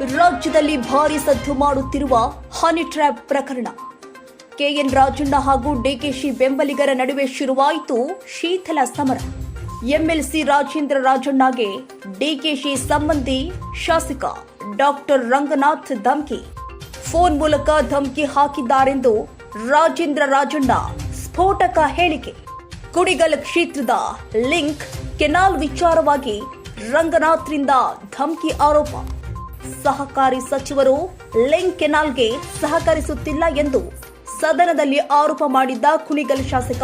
ರಾಜ್ಯದಲ್ಲಿ ಭಾರಿ ಸದ್ದು ಮಾಡುತ್ತಿರುವ ಹನಿ ಟ್ರ್ಯಾಪ್ ಪ್ರಕರಣ. ಕೆಎನ್ ರಾಜಣ್ಣ ಹಾಗೂ ಡಿಕೆಶಿ ಬೆಂಬಲಿಗರ ನಡುವೆ ಶುರುವಾಯಿತು ಶೀತಲ ಸಮರ. ಎಂಎಲ್ಸಿ ರಾಜೇಂದ್ರ ರಾಜಣ್ಣಗೆ ಡಿಕೆಶಿ ಸಂಬಂಧಿ ಶಾಸಕ ಡಾಕ್ಟರ್ ರಂಗನಾಥ್ ಧಮ್ಕಿ. ಫೋನ್ ಮೂಲಕ ಧಮ್ಕಿ ಹಾಕಿದ್ದಾರೆಂದು ರಾಜೇಂದ್ರ ರಾಜಣ್ಣ ಸ್ಫೋಟಕ ಹೇಳಿಕೆ. ಕುಡಿಗಲ್ ಕ್ಷೇತ್ರದ ಲಿಂಕ್ ಕೆನಾಲ್ ವಿಚಾರವಾಗಿ ರಂಗನಾಥ್ರಿಂದ ಧಮ್ಕಿ ಆರೋಪ. ಸಹಕಾರಿ ಸಚಿವರು ಲಿಂಕ್ ಕೆನಾಲ್ಗೆ ಸಹಕರಿಸುತ್ತಿಲ್ಲ ಎಂದು ಸದನದಲ್ಲಿ ಆರೋಪ ಮಾಡಿದ್ದ ಕುಣಿಗಲ್ ಶಾಸಕ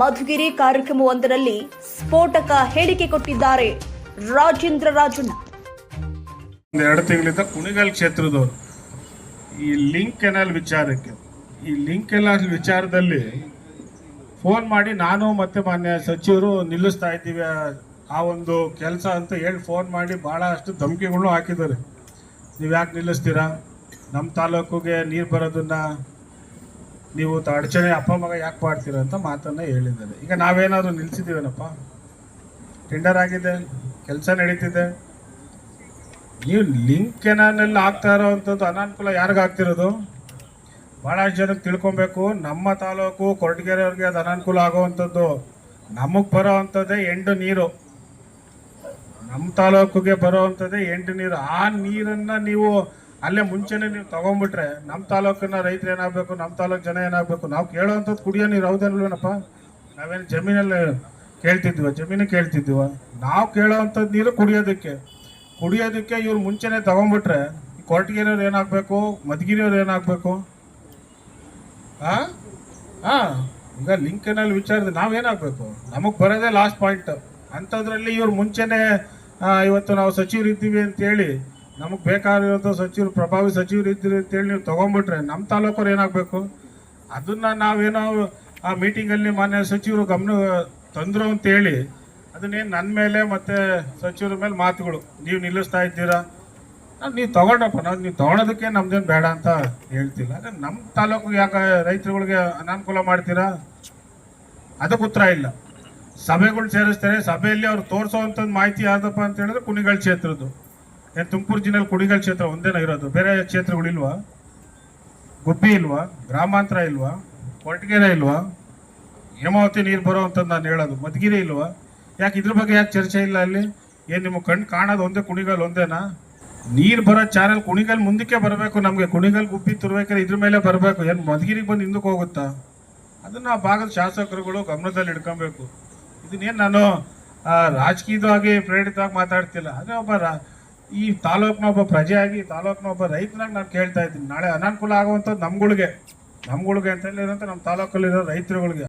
ಮಧುಗಿರಿ ಕಾರ್ಯಕ್ರಮವೊಂದರಲ್ಲಿ ಸ್ಫೋಟಕ ಹೇಳಿಕೆ ಕೊಟ್ಟಿದ್ದಾರೆ ರಾಜೇಂದ್ರ ರಾಜಣ್ಣ. ಎರಡು ತಿಂಗಳಿಂದ ಕುಣಿಗಲ್ ಕ್ಷೇತ್ರದವರು. ಈ ಲಿಂಕ್ ಕೆನಾಲ್ ವಿಚಾರಕ್ಕೆ, ಈ ಲಿಂಕ್ ಕೆನಾಲ್ ವಿಚಾರದಲ್ಲಿ ಫೋನ್ ಮಾಡಿ ನಾನು ಮತ್ತೆ ಮಾನ್ಯ ಸಚಿವರು ನಿಲ್ಲಿಸ್ತಾ ಇದ್ದೀವಿ ಆ- ಒಂದು ಕೆಲಸ ಅಂತ ಹೇಳಿ ಫೋನ್ ಮಾಡಿ ಭಾಳ ಅಷ್ಟು ಧಮಕಿಗಳು ಹಾಕಿದ್ದಾರೆ. ನೀವು ಯಾಕೆ ನಿಲ್ಲಿಸ್ತೀರಾ? ನಮ್ಮ ತಾಲೂಕಿಗೆ ನೀರು ಬರೋದನ್ನ ನೀವು ಅಡಚಣೆ ಅಪ್ಪ ಮಗ ಯಾಕೆ ಮಾಡ್ತೀರಾ ಅಂತ ಮಾತನ್ನು ಹೇಳಿದ್ದಾರೆ. ಈಗ ನಾವೇನಾದರೂ ನಿಲ್ಸಿದ್ದೀವೇನಪ್ಪ? ಟೆಂಡರ್ ಆಗಿದೆ, ಕೆಲಸ ನಡೀತಿದೆ. ನೀವು ಲಿಂಕ್ ಕೆನಲ್ ಆಗ್ತಾ ಇರೋವಂಥದ್ದು ಅನಾನುಕೂಲ ಯಾರಿಗಾಗ್ತಿರೋದು ಭಾಳಷ್ಟು ಜನಕ್ಕೆ ತಿಳ್ಕೊಬೇಕು, ನಮ್ಮ ತಾಲೂಕು ಕೊರಟಗೆರೆಯವ್ರಿಗೆ ಅದು ಅನಾನುಕೂಲ ಆಗೋವಂಥದ್ದು ನಮಗೆ ಬರೋ ಅಂಥದ್ದೇ ಎಂಡು ನೀರು. ನಮ್ಮ ತಾಲೂಕಿಗೆ ಬರೋವಂಥದ್ದೇ ಎಂಟು ನೀರು. ಆ ನೀರನ್ನು ನೀವು ಅಲ್ಲೇ ಮುಂಚೆನೇ ನೀವು ತಗೊಂಡ್ಬಿಟ್ರೆ ನಮ್ಮ ತಾಲೂಕಿನ ರೈತರು ಏನಾಗಬೇಕು ನಮ್ಮ ತಾಲೂಕು ಜನ ಏನಾಗಬೇಕು, ನಾವು ಕೇಳೋವಂಥದ್ದು ಕುಡಿಯೋ ನೀರು ಹೌದಲ್ವೇನಪ್ಪ? ನಾವೇನು ಜಮೀನಲ್ಲಿ ಕೇಳ್ತಿದ್ವಿ, ಜಮೀನು ಕೇಳ್ತಿದ್ವ. ನಾವು ಕೇಳೋವಂಥದ್ದು ನೀರು ಕುಡಿಯೋದಕ್ಕೆ. ಕುಡಿಯೋದಕ್ಕೆ ಇವ್ರು ಮುಂಚೆನೆ ತಗೊಂಡ್ಬಿಟ್ರೆ ಕೊರಟಗೆರೆಯವ್ರು ಏನಾಗಬೇಕು ಮಧುಗಿರಿಯವ್ರು ಏನಾಗಬೇಕು? ಹಾಂ ಹಾಂ ಈಗ ಲಿಂಕನಲ್ಲಿ ವಿಚಾರದ ನಾವೇನಾಗಬೇಕು ನಮಗೆ ಬರೋದೇ ಲಾಸ್ಟ್ ಪಾಯಿಂಟ್ ಅಂಥದ್ರಲ್ಲಿ ಇವ್ರು ಮುಂಚೆನೇ ಇವತ್ತು ನಾವು ಸಚಿವರು ಇದ್ದೀವಿ ಅಂತೇಳಿ ನಮಗೆ ಬೇಕಾಗಿರೋದು ಸಚಿವರು, ಪ್ರಭಾವಿ ಸಚಿವರು ಇದ್ದೀರಿ ಅಂತೇಳಿ ನೀವು ತೊಗೊಂಡ್ಬಿಟ್ರೆ ನಮ್ಮ ತಾಲೂಕವ್ರು ಏನಾಗಬೇಕು? ಅದನ್ನು ನಾವೇನೋ ಆ ಮೀಟಿಂಗಲ್ಲಿ ಮಾನ್ಯ ಸಚಿವರು ಗಮನ ತಂದರು ಅಂತೇಳಿ ಅದನ್ನೇನು ನನ್ನ ಮೇಲೆ ಮತ್ತು ಸಚಿವರ ಮೇಲೆ ಮಾತುಗಳು. ನೀವು ನಿಲ್ಲಿಸ್ತಾ ಇದ್ದೀರಾ? ನಾನು ನೀವು ತೊಗೊಂಡಪ್ಪ ನಾವು ನೀವು ತೊಗೊಳೋದಕ್ಕೆ ನಮ್ದೇನು ಬೇಡ ಅಂತ ಹೇಳ್ತಿಲ್ಲ. ಅದೇ ನಮ್ಮ ತಾಲೂಕಿಗೆ ಯಾಕೆ ರೈತರುಗಳಿಗೆ ಅನಾನುಕೂಲ ಮಾಡ್ತೀರಾ? ಅದಕ್ಕೆ ಉತ್ತರ ಇಲ್ಲ. ಸಭೆಗಳು ಸೇರಿಸ್ತಾರೆ. ಸಭೆಯಲ್ಲಿ ಅವ್ರು ತೋರಿಸೋವಂಥದ್ದು ಮಾಹಿತಿ ಯಾವ್ದಪ್ಪ ಅಂತ ಹೇಳಿದ್ರೆ ಕುಣಿಗಲ್ ಕ್ಷೇತ್ರದ್ದು. ಏನು ತುಮಕೂರು ಜಿಲ್ಲೆಯಲ್ಲಿ ಕುಣಿಗಲ್ ಕ್ಷೇತ್ರ ಒಂದೇನ ಇರೋದು. ಬೇರೆ ಕ್ಷೇತ್ರಗಳಿಲ್ವಾ ಗುಬ್ಬಿ ಇಲ್ವಾ? ಗ್ರಾಮಾಂತರ ಇಲ್ವಾ? ಕೊರಟಗೆರೆ ಇಲ್ವಾ? ಹೇಮಾವತಿ ನೀರು ಬರೋವಂಥದ್ದು ನಾನು ಹೇಳೋದು. ಮಧುಗಿರಿ ಇಲ್ವಾ? ಯಾಕೆ ಇದ್ರ ಬಗ್ಗೆ ಯಾಕೆ ಚರ್ಚೆ ಇಲ್ಲ ಅಲ್ಲಿ? ಏನು ನಿಮ್ಮ ಕಣ್ಣು ಕಾಣೋದು ಒಂದೇ, ಕುಣಿಗಲ್ ಒಂದೇನಾ? ನೀರು ಬರೋ ಚಾನಲ್ ಕುಣಿಗಲ್ ಮುಂದಕ್ಕೆ ಬರಬೇಕು. ನಮಗೆ ಕುಣಿಗಲ್, ಗುಬ್ಬಿ ತುರ್ಬೇಕಾದ್ರೆ ಇದ್ರ ಮೇಲೆ ಬರಬೇಕು. ಏನು ಮಧುಗಿರಿಗೆ ಬಂದು ಹಿಂದಕ್ಕೆ ಹೋಗುತ್ತಾ? ಅದನ್ನ ಆ ಭಾಗದ ಶಾಸಕರುಗಳು ಗಮನದಲ್ಲಿ ಇಟ್ಕೊಬೇಕು ಇದನ್ನೇನು ನಾನು ರಾಜಕೀಯವಾಗಿ ಪ್ರೇರಿತವಾಗಿ ಮಾತಾಡ್ತಿಲ್ಲ. ಅದೇ ಒಬ್ಬ ಈ ತಾಲೂಕಿನ ಒಬ್ಬ ಪ್ರಜೆಯಾಗಿ, ತಾಲೂಕಿನ ಒಬ್ಬ ರೈತನಾಗಿ ನಾನು ಕೇಳ್ತಾ ಇದ್ದೀನಿ. ನಾಳೆ ಅನಾನುಕೂಲ ಆಗುವಂಥದ್ದು ನಮ್ಗಳಿಗೆ. ನಮ್ಗಳಿಗೆ ಅಂತ ಹೇಳಿರೋಂಥ ನಮ್ಮ ತಾಲೂಕಲ್ಲಿರೋ ರೈತರುಗಳಿಗೆ.